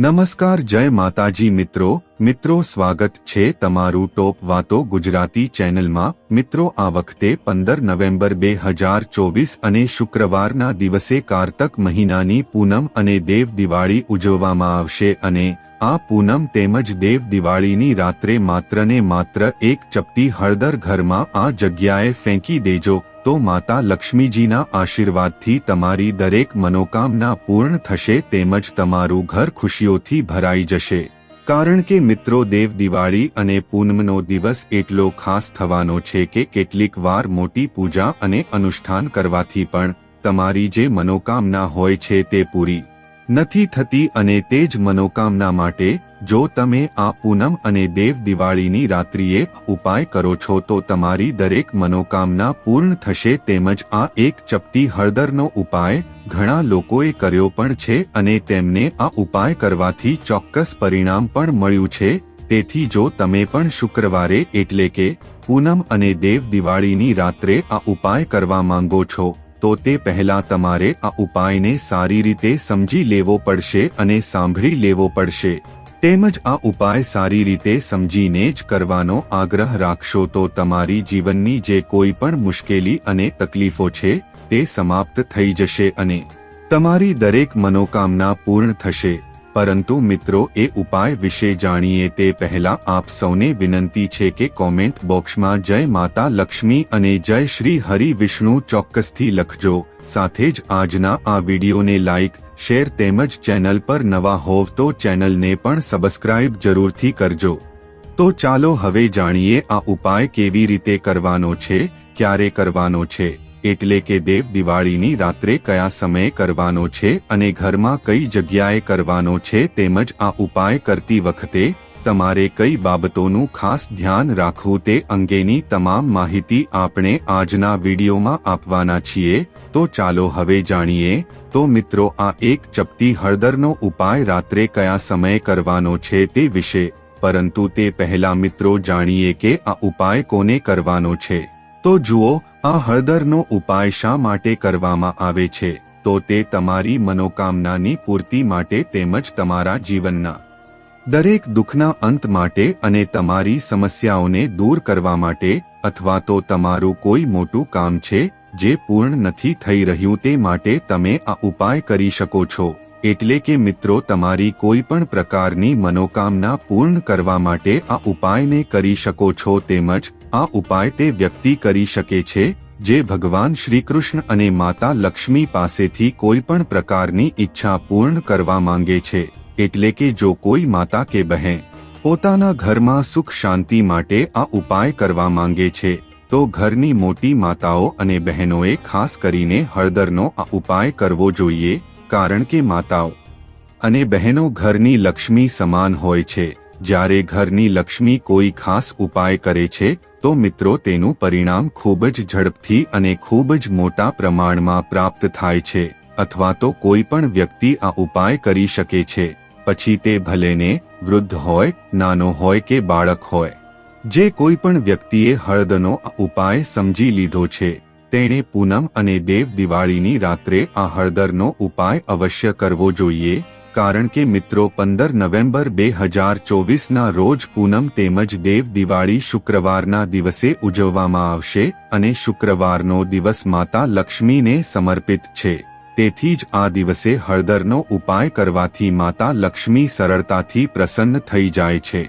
નમસ્કાર, જય માતાજી મિત્રો. મિત્રો, સ્વાગત છે તમારું ટોપ વાતો ગુજરાતી ચેનલમાં. મિત્રો, આ વખતે પંદર નવેમ્બર બે હજાર ચોવીસ અને શુક્રવારના દિવસે કારતક મહિનાની પૂનમ અને દેવ દિવાળી ઉજવવામાં આવશે અને આ પૂનમ તેમજ દેવ દિવાળીની રાત્રે માત્ર ને માત્ર એક ચપટી હળદર ઘરમાં આ જગ્યાએ ફેંકી દેજો. તો માતા લક્ષ્મીજીના આશીર્વાદથી તમારી દરેક મનોકામના પૂર્ણ થશે તેમજ તમારું ઘર ખુશીઓથી ભરાઈ જશે. કારણ કે મિત્રો દેવ દિવાળી અને પૂનમનો દિવસ એટલો ખાસ થવાનો છે કે કેટલીક વાર મોટી પૂજા અને અનુષ્ઠાન કરવાથી પણ તમારી જે મનોકામના હોય છે તે પૂરી નથી થતી અને તે જ મનોકામના માટે જો તમે આ પૂનમ અને દેવ દિવાળીની રાત્રિએ ઉપાય કરો છો તો તમારી દરેક મનોકામના પૂર્ણ થશે તેમજ આ એક ચપટી હળદરનો ઉપાય ઘણા લોકોએ કર્યો પણ છે અને તેમને આ ઉપાય કરવાથી ચોક્કસ પરિણામ પણ મળ્યું છે. તેથી જો તમે પણ શુક્રવારે એટલે કે પૂનમ અને દેવ દિવાળીની રાત્રે આ ઉપાય કરવા માંગો છો, તો તે પહેલા તમારે આ ઉપાયને સારી રીતે સમજી લેવો પડશે અને સાંભળી લેવો પડશે. તેમજ આ ઉપાય સારી રીતે સમજીને જ કરવાનો આગ્રહ રાખશો તો તમારી જીવનની જે કોઈ પણ મુશ્કેલી અને તકલીફો છે, તે સમાપ્ત થઈ જશે અને તમારી દરેક મનોકામના પૂર્ણ થશે. પરંતુ મિત્રો, એ ઉપાય વિશે જાણીએ તે પહેલા આપ સૌને વિનંતી છે કે કોમેન્ટ બોક્સમાં જય માતા લક્ષ્મી અને જય શ્રી હરિ વિષ્ણુ ચોક્કસથી લખજો. સાથે જ આજના આ વિડીયોને લાઇક શેર તેમજ ચેનલ પર નવા હોવ તો ચેનલને પણ સબસ્ક્રાઇબ જરૂરથી કરજો. તો ચાલો હવે જાણીએ આ ઉપાય કેવી રીતે કરવાનો છે, ક્યારે કરવાનો છે, એટલે કે દેવ દિવાળીની રાત્રે કયા સમયે કરવાનો છે અને ઘરમાં કઈ જગ્યાએ કરવાનો છે તેમજ આ ઉપાય કરતી વખતે તમારે કઈ બાબતોનું ખાસ ધ્યાન રાખવું તે અંગેની તમામ માહિતી આપણે આજના વિડીયોમાં આપવાના છીએ. તો ચાલો હવે જાણીએ. તો મિત્રો, આ એક ચપટી હળદરનો ઉપાય રાત્રે કયા સમયે કરવાનો છે તે વિશે. પરંતુ તે પહેલા મિત્રો જાણીએ કે આ ઉપાય કોને કરવાનો છે. તો જુઓ, આ હળદરનો ઉપાય શા માટે કરવામાં આવે છે? તો તે તમારી મનોકામનાની પૂર્તિ માટે તેમજ તમારા જીવનના દરેક દુઃખના અંત માટે અને તમારી સમસ્યાઓને દૂર કરવા માટે અથવા તો તમારું કોઈ મોટું કામ છે જે પૂર્ણ નથી થઈ રહ્યું તે માટે તમે આ ઉપાય કરી શકો છો. એટલે કે મિત્રો, તમારી કોઈ પણ પ્રકારની મનોકામના પૂર્ણ કરવા માટે આ ઉપાયને કરી શકો છો તેમજ આ ઉપાય તે વ્યક્તિ કરી શકે છે, જે ભગવાન શ્રીકૃષ્ણ અને માતા લક્ષ્મી પાસેથી કોઈ પણ પ્રકારની ઈચ્છા પૂર્ણ કરવા માંગે છે. એટલે કે જો કોઈ માતા કે બહેન પોતાના ઘરમાં સુખ શાંતિ માટે આ ઉપાય કરવા માંગે છે, તો ઘરની મોટી માતાઓ અને બહેનોએ ખાસ કરીને હળદરનો આ ઉપાય કરવો જોઈએ, કારણ કે માતાઓ અને બહેનો ઘરની લક્ષ્મી સમાન હોય છે. જ્યારે ઘરની લક્ષ્મી કોઈ ખાસ ઉપાય કરે છે, તો મિત્રો તેનું પરિણામ ખૂબ જ ઝડપથી અને ખૂબ જ મોટા પ્રમાણમાં પ્રાપ્ત થાય છે, અથવા તો કોઈ પણ વ્યક્તિ આ ઉપાય કરી શકે છે. પછી તે ભલેને વૃદ્ધ હોય, નાનો હોય કે બાળક હોય. જે કોઈ પણ વ્યક્તિએ હળદનો ઉપાય સમજી લીધો છે, તેણે પૂનમ અને દેવ દિવાળીની રાત્રે આ હળદરનો ઉપાય અવશ્ય કરવો જોઈએ, કારણ કે મિત્રો પંદર નવેમ્બર બે હજાર ચોવીસના રોજ પૂનમ તેમજ દેવ દિવાળી શુક્રવારના દિવસે ઉજવવામાં આવશે અને શુક્રવારનો દિવસ માતા લક્ષ્મીને સમર્પિત છે. તેથી જ આ દિવસે હળદરનો ઉપાય કરવાથી માતા લક્ષ્મી સરળતાથી પ્રસન્ન થઈ જાય છે.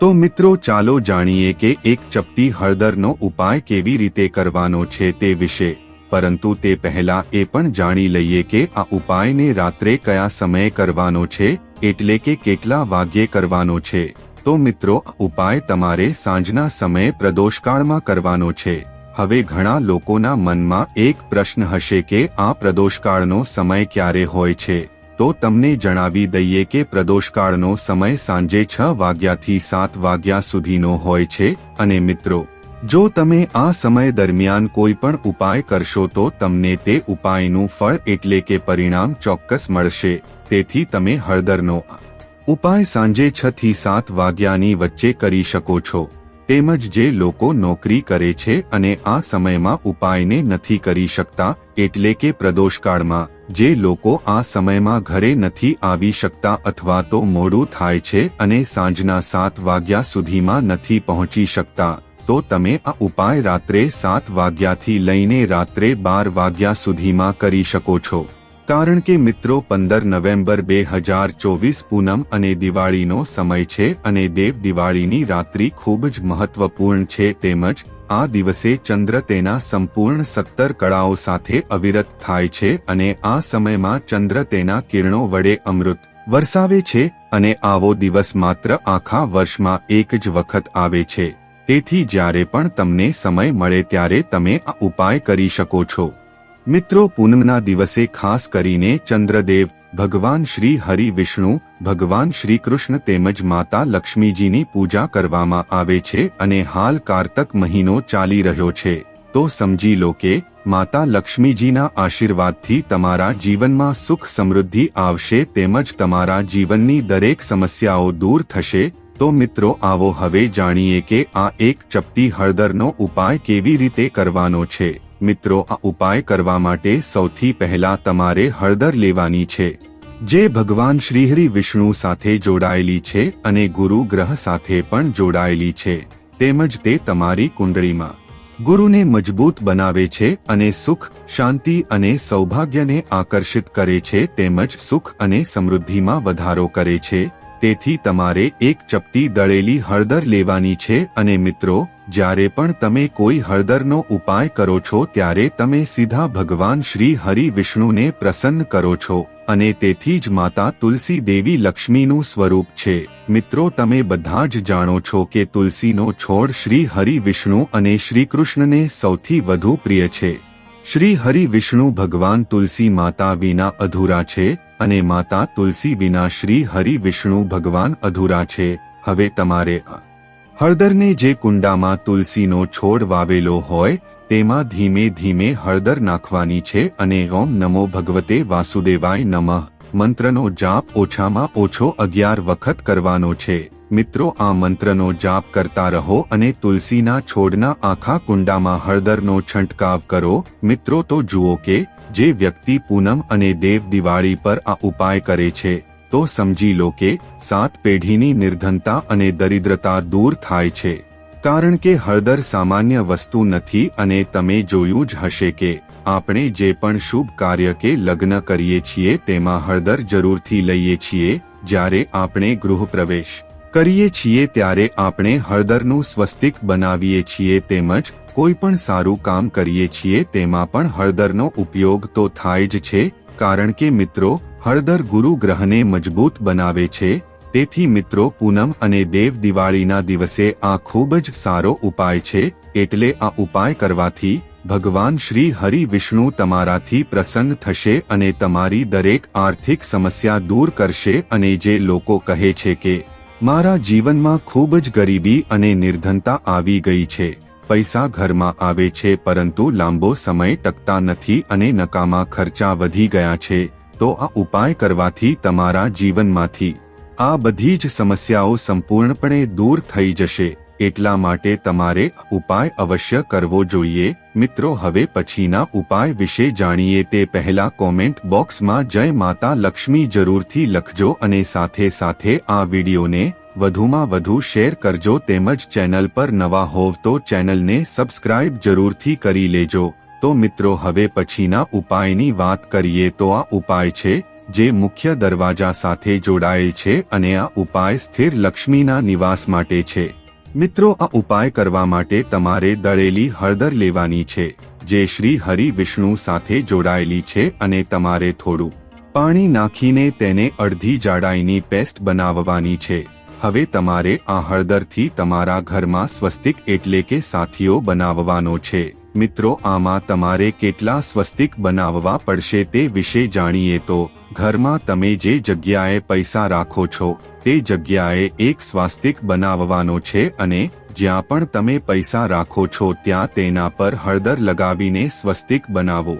તો મિત્રો ચાલો જાણીએ કે એક ચપટી હળદરનો ઉપાય કેવી રીતે કરવાનો છે તે વિશે, પરંતુ તે પહેલા એ પણ જાણી લઈએ કે આ ઉપાયને રાત્રે કયા સમયે કરવાનો છે, એટલે કે કેટલા વાગ્યે કરવાનો છે. તો મિત્રો ઉપાય તમારે સાંજના સમયે પ્રદોષકાળમાં કરવાનો છે. હવે ઘણા લોકોના મનમાં એક પ્રશ્ન હશે કે આ પ્રદોષકાળનો સમય ક્યારે હોય છે? તો તમને જણાવી દઈએ કે પ્રદોષકાળનો સમય સાંજે છ વાગ્યાથી સાત વાગ્યા સુધીનો હોય છે. અને મિત્રો, જો તમે આ સમય દરમિયાન કોઈ પણ ઉપાય કરશો તો તમને તે ઉપાયનું ફળ એટલે કે પરિણામ ચોક્કસ મળશે. તેથી તમે હળદરનો ઉપાય સાંજે છ થી સાત વાગ્યાની વચ્ચે કરી શકો છો. તેમજ જે લોકો નોકરી કરે છે અને આ સમયમાં ઉપાયને નથી કરી શકતા, એટલે કે પ્રદોષકાળમાં, જે લોકો આ સમયમાં ઘરે નથી આવી શકતા અથવા તો મોડું થાય છે અને સાંજના સાત વાગ્યા સુધીમાં નથી પહોંચી શકતા, તો તમે આ ઉપાય રાત્રે સાત વાગ્યાથી લઈને રાત્રે બાર વાગ્યા સુધીમાં કરી શકો છો. કારણ કે મિત્રો, પંદર નવેમ્બર બે હજાર ચોવીસ પૂનમ અને દિવાળીનો સમય છે અને દેવ દિવાળીની રાત્રિ ખૂબ જ મહત્વપૂર્ણ છે તેમજ આ દિવસે ચંદ્ર તેના સંપૂર્ણ સત્તર કળાઓ સાથે અવિરત થાય છે અને આ સમયમાં ચંદ્ર તેના કિરણો વડે અમૃત વરસાવે છે અને આવો દિવસ માત્ર આખા વર્ષમાં એક જ વખત આવે છે. તેથી જ્યારે પણ તમને સમય મળે ત્યારે તમે આ ઉપાય કરી શકો છો. મિત્રો, પૂનમના દિવસે ખાસ કરીને ચંદ્રદેવ, ભગવાન શ્રી હરિ વિષ્ણુ, ભગવાન શ્રી કૃષ્ણ તેમજ માતા લક્ષ્મીજીની પૂજા કરવામાં આવે છે અને હાલ કારતક મહિનો ચાલી રહ્યો છે. તો સમજી લો કે, માતા લક્ષ્મીજીના આશીર્વાદથી તમારા જીવનમાં સુખ સમૃદ્ધિ આવશે તેમજ તમારા જીવનની દરેક સમસ્યાઓ દૂર થશે. તો મિત્રો, આવો હવે જાણીએ કે આ એક ચપટી હળદરનો ઉપાય કેવી રીતે કરવાનો છે. મિત્રો, આ ઉપાય કરવા માટે સૌથી પહેલા તમારે હળદર લેવાની છે, જે ભગવાન શ્રીહરિ વિષ્ણુ સાથે જોડાયેલી છે અને ગુરુ ગ્રહ સાથે પણ જોડાયેલી છે, તેમજ તે તમારી કુંડળીમાં ગુરુને મજબૂત બનાવે છે અને સુખ, શાંતિ અને સૌભાગ્યને આકર્ષિત કરે છે, તેમજ સુખ અને સમૃદ્ધિમાં વધારો કરે છે, તેથી તમારે એક ચપટી દળેલી હળદર લેવાની છે, અને મિત્રો જ્યારે પણ તમે કોઈ હળદરનો ઉપાય કરો છો ત્યારે તમે સીધા ભગવાન શ્રી હરિ વિષ્ણુને પ્રસન્ન કરો છો અને તેથી જ માતા તુલસી દેવી લક્ષ્મીનું સ્વરૂપ છે. મિત્રો, તમે બધા જ જાણો છો કે તુલસીનો છોડ શ્રી હરિ વિષ્ણુ અને શ્રી કૃષ્ણને સૌથી વધુ પ્રિય છે. શ્રી હરિ વિષ્ણુ ભગવાન તુલસી માતા વિના અધૂરા છે અને માતા તુલસી વિના શ્રી હરિ વિષ્ણુ ભગવાન અધૂરા છે. હવે તમારે હળદરને જે કુંડામાં તુલસીનો છોડ વાવેલો હોય, તેમાં ધીમે ધીમે હળદર નાખવાની છે અને ઓમ નમો ભગવતે વાસુદેવાય નમઃ. મંત્રનો જાપ ઓછામાં ઓછો અગિયાર વખત કરવાનો છે. મિત્રો, આ મંત્રનો જાપ કરતા રહો અને તુલસીના છોડના આખા કુંડામાં હળદરનો છંટકાવ કરો. મિત્રો, તો જુઓ કે, જે વ્યક્તિ પૂનમ અને દેવ દિવાળી પર આ ઉપાય કરે છે તો સમજી લો કે સાત પેઢીની નિર્ધનતા અને દરિદ્રતા દૂર થાય છે. કારણ કે હળદર સામાન્ય વસ્તુ નથી અને તમે જોયું જ હશે કે આપણે જે પણ શુભ કાર્ય કે લગ્ન કરીએ છીએ તેમાં હળદર જરૂરથી લઈએ છીએ જ્યારે આપણે ગૃહ પ્રવેશ કરીએ છીએ ત્યારે આપણે હળદરનું સ્વસ્તિક બનાવીએ છીએ તેમજ કોઈ પણ સારું કામ કરીએ છીએ તેમાં પણ હળદરનો ઉપયોગ તો થાય જ છે. કારણ કે મિત્રો હળદર ગુરુ ગ્રહને મજબૂત બનાવે છે. તેથી મિત્રો, પૂનમ અને દેવ દિવાળીના દિવસે આ ખૂબ જ સારો ઉપાય છે. એટલે આ ઉપાય કરવાથી ભગવાન શ્રી હરિ વિષ્ણુ તમારાથી પ્રસન્ન થશે અને તમારી દરેક આર્થિક સમસ્યા દૂર કરશે અને જે લોકો કહે છે કે, મારા જીવનમાં ખૂબ જ ગરીબી અને નિર્ધનતા આવી ગઈ છે. પૈસા ઘરમાં આવે છે, પરંતુ લાંબો સમય ટકતા નથી અને નકામા ખર્ચા વધી ગયા છે. તો આ ઉપાય કરવાથી તમારા જીવનમાંથી આ બધી જ સમસ્યાઓ સંપૂર્ણપણે દૂર થઈ જશે. એટલા માટે તમારે ઉપાય અવશ્ય કરવો જોઈએ. મિત્રો, હવે પછીના ઉપાય વિશે જાણીએ તે પહેલા કોમેન્ટ બોક્સમાં જય માતા લક્ષ્મી જરૂરથી લખજો અને સાથે સાથે આ વિડીયોને વધુમાં વધુ શેર કરજો. તેમજ ચેનલ પર નવા હોવ તો ચેનલને સબસ્ક્રાઇબ જરૂરથી કરી લેજો. તો મિત્રો, હવે પછીના ઉપાયની વાત કરીએ તો આ ઉપાય છે, જે મુખ્ય દરવાજા સાથે જોડાયેલ છે અને આ ઉપાય સ્થિર લક્ષ્મીના નિવાસ માટે છે. મિત્રો, આ ઉપાય કરવા માટે તમારે દળેલી હળદર લેવાની છે, જે શ્રી હરિ વિષ્ણુ સાથે જોડાયેલી છે અને તમારે થોડું પાણી નાખીને તેને અડધી જાડાઈની પેસ્ટ બનાવવાની છે. હવે તમારે આ હળદરથી તમારા ઘરમાં સ્વસ્તિક એટલે કે સાથીઓ બનાવવાનો છે. મિત્રો, આમાં તમારે કેટલા સ્વસ્તિક બનાવવા પડશે તે વિશે જાણીએ તો, ઘરમાં તમે જે જગ્યાએ પૈસા રાખો છો, તે જગ્યાએ એક સ્વાસ્તિક બનાવવાનો છે અને જ્યાં પણ તમે પૈસા રાખો છો ત્યાં તેના પર હળદર લગાવીને સ્વસ્તિક બનાવો.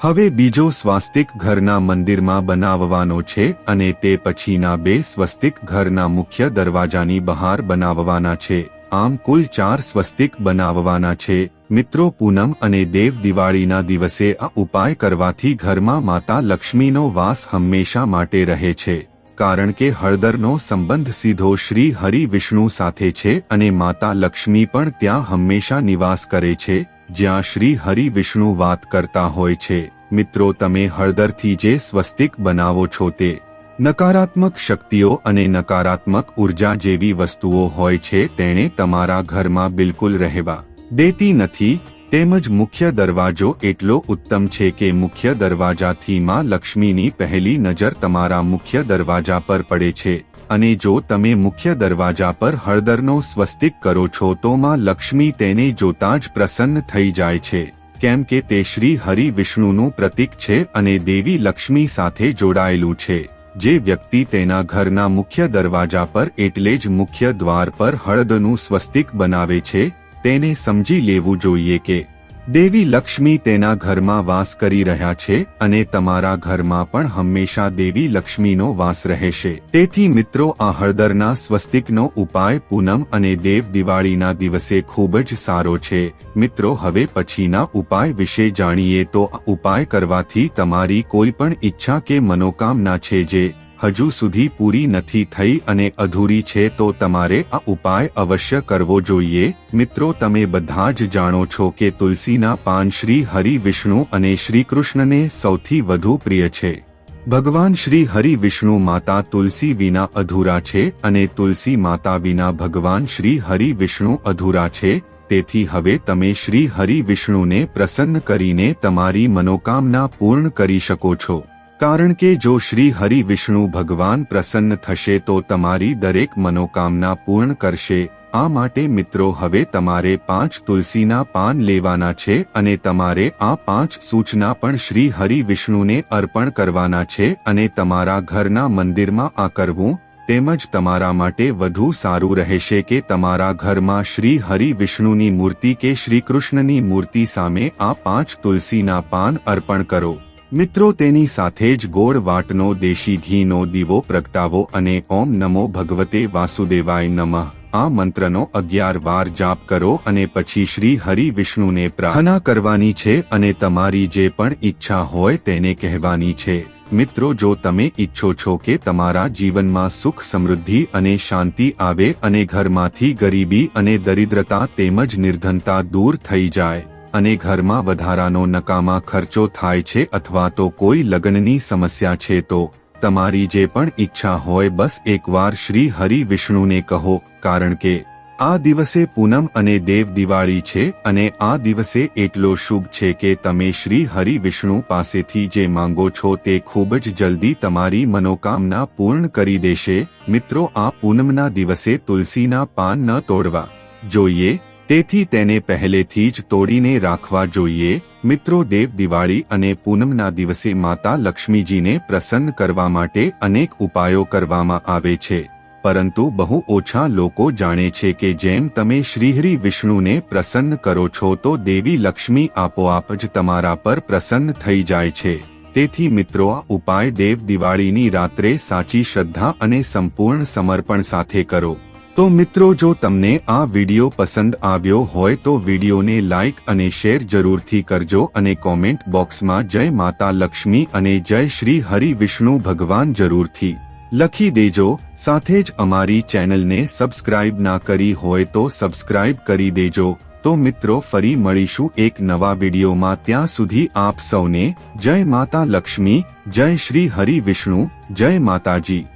હવે બીજો સ્વાસ્તિક ઘરના મંદિરમાં બનાવવાનો છે અને તે પછીના બે સ્વસ્તિક ઘરના મુખ્ય દરવાજાની બહાર બનાવવાના છે. આમ કુલ ચાર સ્વસ્તિક બનાવવાના છે. મિત્રો પૂનમ અને દેવ દિવાળીના દિવસે આ ઉપાય કરવાથી ઘરમાં માતા લક્ષ્મીનો વાસ હંમેશા માટે રહે છે. કારણ કે હળદરનો સંબંધ સીધો શ્રી હરિ વિષ્ણુ સાથે છે અને માતા લક્ષ્મી પણ ત્યાં હંમેશા નિવાસ કરે છે, જ્યાં શ્રી હરિ વિષ્ણુ વાત કરતા હોય છે. મિત્રો, તમે હળદરથી જે સ્વસ્તિક બનાવો છો તે નકારાત્મક શક્તિઓ અને નકારાત્મક ઊર્જા જેવી વસ્તુઓ હોય છે, તેણે તમારા ઘરમાં બિલકુલ રહેવા. દેતી નથી, તેમજ મુખ્ય દરવાજો એટલો ઉત્તમ છે કે મુખ્ય દરવાજાથી માં લક્ષ્મીની પહેલી નજર તમારા મુખ્ય દરવાજા પર પડે છે. અને જો તમે મુખ્ય દરવાજા પર હળદરનો સ્વસ્તિક કરો છો તો માં લક્ષ્મી તેને જોતા જ પ્રસન્ન થઈ જાય છે. કેમ કે તે શ્રી હરિ વિષ્ણુનું પ્રતીક છે અને દેવી લક્ષ્મી સાથે જોડાયેલું છે. જે વ્યક્તિ તેના ઘરના મુખ્ય દરવાજા પર એટલે જ મુખ્ય દ્વાર પર હળદનું સ્વસ્તિક બનાવે છે તેને સમજી લેવું જોઈએ કે દેવી લક્ષ્મી તેના ઘરમાં વાસ કરી રહ્યા છે અને તમારા ઘરમાં પણ હંમેશા દેવી લક્ષ્મીનો વાસ રહેશે. તેથી મિત્રો, આ હળદરના સ્વસ્તિકનો ઉપાય પૂનમ અને દેવ દિવાળીના દિવસે ખૂબ જ સારો છે. મિત્રો, હવે પછીના ઉપાય વિશે જાણીએ તો ઉપાય કરવાથી તમારી કોઈ પણ ઈચ્છા કે મનોકામના છે જે હજુ સુધી પૂરી નથી થઈ અને અધૂરી છે તો તમારે આ ઉપાય અવશ્ય કરવો જોઈએ. મિત્રો, તમે બધા જ જાણો છો કે તુલસીના પાન શ્રી હરિ વિષ્ણુ અને શ્રીકૃષ્ણને સૌથી વધુ પ્રિય છે. ભગવાન શ્રી હરિ વિષ્ણુ માતા તુલસી વિના અધૂરા છે અને તુલસી માતા વિના ભગવાન શ્રી હરિ વિષ્ણુ અધૂરા છે. તેથી હવે તમે શ્રી હરિ વિષ્ણુને પ્રસન્ન કરીને તમારી મનોકામના પૂર્ણ કરી શકો છો. કારણ કે જો શ્રી હરિ વિષ્ણુ ભગવાન પ્રસન્ન થશે તો તમારી દરેક મનોકામના પૂર્ણ કરશે. આ માટે મિત્રો, હવે તમારે પાંચ તુલસીના પાન લેવાના છે અને તમારે આ પાંચ સૂચના પણ શ્રી હરિ વિષ્ણુને અર્પણ કરવાના છે અને તમારા ઘરના મંદિરમાં આ કરવું તેમજ તમારા માટે વધુ સારું રહેશે કે તમારા ઘરમાં શ્રી હરિ વિષ્ણુની મૂર્તિ કે શ્રી કૃષ્ણની મૂર્તિ સામે આ પાંચ તુલસીના પાન અર્પણ કરો. મિત્રો તેની સાથે જ ગોળ વાટનો દેશી ઘીનો દીવો પ્રગટાવો અને ઓમ નમો ભગવતે વાસુદેવાય નમઃ. આ મંત્રનો અગિયાર વાર જાપ કરો અને પછી શ્રી હરિ વિષ્ણુને પ્રાર્થના કરવાની છે અને તમારી જે પણ ઈચ્છા હોય તેને કહેવાની છે. મિત્રો જો તમે ઈચ્છો છો કે તમારા જીવનમાં સુખ સમૃદ્ધિ અને શાંતિ આવે અને ઘરમાંથી ગરીબી અને દરિદ્રતા તેમજ નિર્ધનતા દૂર થઈ જાય અને ઘરમાં વધારાનો નકામા ખર્ચો થાય છે અથવા તો કોઈ લગ્નની સમસ્યા છે તો તમારી જે પણ ઈચ્છા હોય બસ એકવાર શ્રી હરિ વિષ્ણુને કહો, કારણ કે આ દિવસે પૂનમ અને દેવ દિવાળી છે અને આ દિવસે એટલો શુભ છે કે તમે શ્રી હરિ વિષ્ણુ પાસેથી જે માંગો છો તે ખૂબ જ જલ્દી તમારી મનોકામના પૂર્ણ કરી દેશે. મિત્રો, આ પૂનમના દિવસે તુલસીના પાન ન તોડવા. જોઈએ તેથી તેને પહેલેથી જ તોડીને રાખવા જોઈએ. મિત્રો, દેવ દિવાળી અને પૂનમના દિવસે માતા લક્ષ્મીજીને પ્રસન્ન કરવા માટે અનેક ઉપાયો કરવામાં આવે છે. પરંતુ બહુ ઓછા લોકો જાણે છે કે જેમ તમે શ્રીહરિ વિષ્ણુને પ્રસન્ન કરો છો, તો દેવી લક્ષ્મી આપોઆપ જ તમારા પર પ્રસન્ન થઈ જાય છે. તેથી મિત્રો, આ ઉપાય દેવ દિવાળીની રાત્રે સાચી શ્રદ્ધા અને સંપૂર્ણ સમર્પણ સાથે કરો. તો મિત્રો, જો તમને આ વિડિયો પસંદ આવ્યો હોય તો વિડિયોને લાઇક અને શેર જરૂરથી કરજો અને કોમેન્ટ બોક્સમાં જય માતા લક્ષ્મી અને જય શ્રી હરિ વિષ્ણુ ભગવાન જરૂરથી. લખી દેજો, સાથે જ અમારી ચેનલને સબસ્ક્રાઇબ ના કરી હોય તો સબસ્ક્રાઇબ કરી દેજો. તો મિત્રો, ફરી મળીશું એક નવા વિડીયોમાં. ત્યાં સુધી આપ સૌને જય માતા લક્ષ્મી, જય શ્રી હરિ વિષ્ણુ, જય માતાજી.